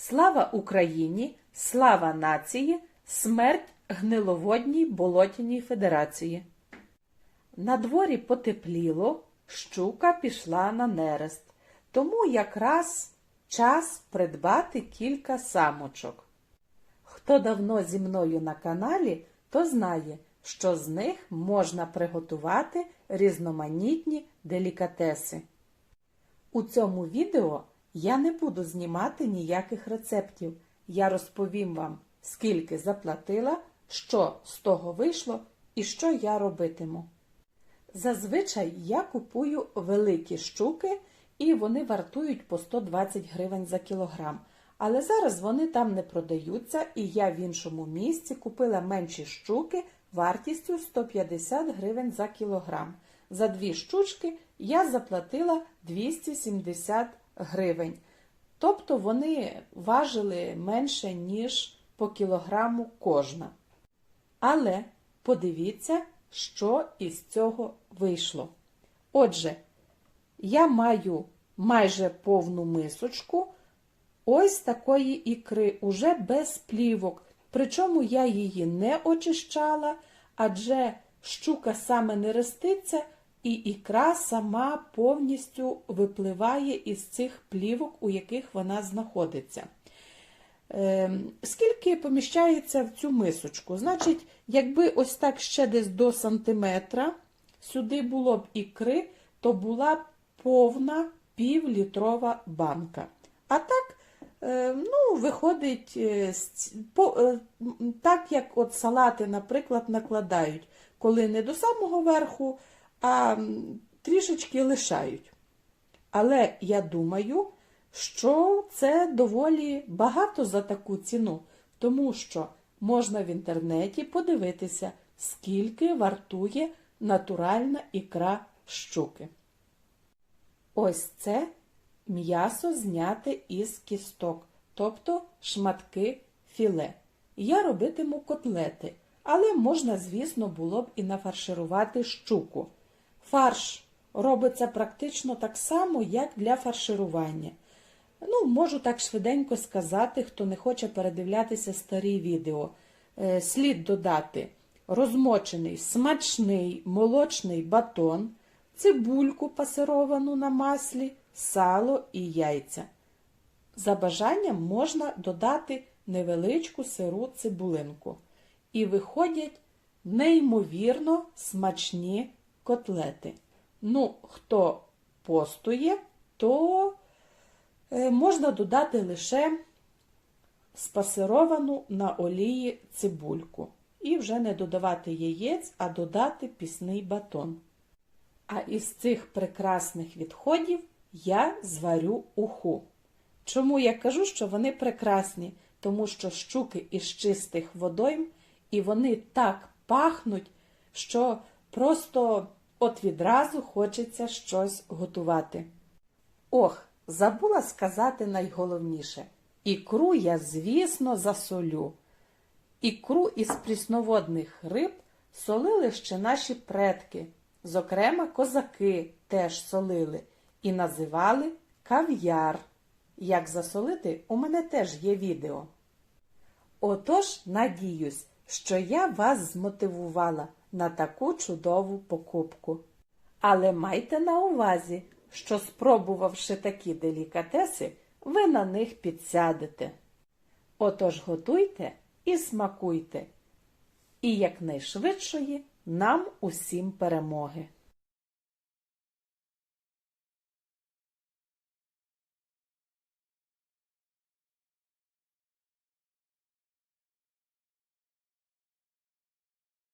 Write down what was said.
Слава Україні! Слава нації! Смерть гниловодній болотяній федерації. На дворі потепліло, щука пішла на нерест, тому якраз час придбати кілька самочок. Хто давно зі мною на каналі, то знає, що з них можна приготувати різноманітні делікатеси. У цьому відео я не буду знімати ніяких рецептів. Я розповім вам, скільки заплатила, що з того вийшло і що я робитиму. Зазвичай я купую великі щуки, і вони вартують по 120 гривень за кілограм. Але зараз вони там не продаються, і я в іншому місці купила менші щуки вартістю 150 гривень за кілограм. За дві штучки я заплатила 270 гривень. Тобто вони важили менше, ніж по кілограму кожна. Але подивіться, що із цього вийшло. Отже, я маю майже повну мисочку ось такої ікри, уже без плівок. Причому я її не очищала, адже щука саме не реститься, і ікра сама повністю випливає із цих плівок, у яких вона знаходиться. Ем, Скільки поміщається в цю мисочку? Значить, якби ось так ще десь до сантиметра сюди було б ікри, то була б повна півлітрова банка. А так, е, ну, виходить е, е, так, як от салати, наприклад, накладають, коли не до самого верху, а трішечки лишають. Але я думаю, що це доволі багато за таку ціну, тому що можна в інтернеті подивитися, скільки вартує натуральна ікра щуки. Ось це м'ясо зняте із кісток, тобто шматки філе. Я робитиму котлети, але можна, звісно, було б і нафарширувати щуку. Фарш робиться практично так само, як для фарширування. Ну, можу так швиденько сказати, хто не хоче передивлятися старі відео. Е, Слід додати розмочений смачний молочний батон, цибульку пасировану на маслі, сало і яйця. За бажанням можна додати невеличку сиру цибулинку. І виходять неймовірно смачні котлети. Ну, хто постує, то е, можна додати лише спасировану на олії цибульку. І вже не додавати яєць, а додати пісний батон. А із цих прекрасних відходів я зварю уху. Чому я кажу, що вони прекрасні? Тому що щуки із чистих водойм, і вони так пахнуть, що просто от відразу хочеться щось готувати. Ох, забула сказати найголовніше. Ікру я, звісно, засолю. Ікру із прісноводних риб солили ще наші предки, зокрема козаки теж солили і називали кав'яр. Як засолити, у мене теж є відео. Отож, надіюсь, що я вас змотивувала на таку чудову покупку. Але майте на увазі, що спробувавши такі делікатеси, ви на них підсядете. Отож готуйте і смакуйте. І якнайшвидшої нам усім перемоги.